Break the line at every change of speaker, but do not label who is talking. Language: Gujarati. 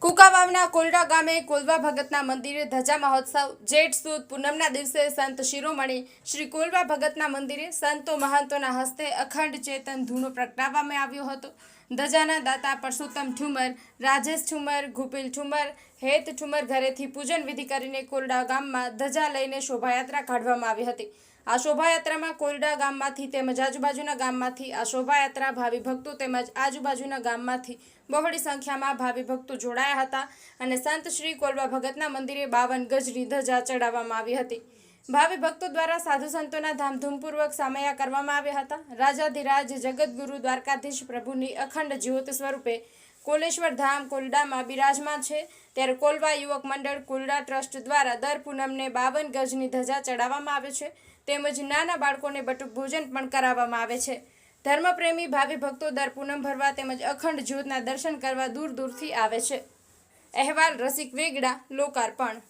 કોલડા ગામે કોલવા ભગતના મંદિરે ધજા મહોત્સવ, જેઠ સુદ પૂનમના દિવસે સંત શિરોમણી શ્રી કોલવા ભગતના મંદિરે સંતો મહંતોના હસ્તે અખંડ ચેતન ધૂનો પ્રગટાવવામાં આવ્યો હતો. ધજાના દાતા પરસોત્તમ ઠુમર, રાજેશ ઠુમર, ગુપિલ ઠુમર, હેત ઠુમર ઘરેથી પૂજન વિધિ કરીને કોલડા ગામમાં ધજા લઈને શોભાયાત્રા કાઢવામાં આવી હતી. આ શોભાયાત્રામાં કોરડા ગામમાંથી તેમજ આજુબાજુના ગામમાંથી આ શોભાયાત્રા ભાવિ ભક્તો તેમજ આજુબાજુના ગામમાંથી બહોળી સંખ્યામાં ભાવિ ભક્તો જોડાયા હતા અને સંત શ્રી કોલવા ભગતના મંદિરે બાવન ગજની ધજા ચડાવવામાં આવી હતી. ભાવિ ભક્તો દ્વારા સાધુ સંતોના ધામધૂમપૂર્વક સામયા કરવામાં આવ્યા હતા. રાજાધિરાજ જગતગુરુ દ્વારકાધીશ પ્રભુની અખંડ જ્યોત સ્વરૂપે કોલેશ્વર ધામ કોલડામાં બિરાજમાન છે. ત્યારે કોલવા યુવક મંડળ કોલડા ટ્રસ્ટ દ્વારા દર પૂનમને બાવન ગજની ધજા ચડાવવામાં આવે છે. તેમજ નાના બાળકોને બટુક ભોજન પણ કરાવવામાં આવે છે. ધર્મપ્રેમી, ભાવિ ભક્તો દર પૂનમ ભરવા તેમજ અખંડ જ્યોતના દર્શન કરવા દૂર દૂરથી આવે છે. અહેવાલ રસિક વેગડા, લોકાર્પણ.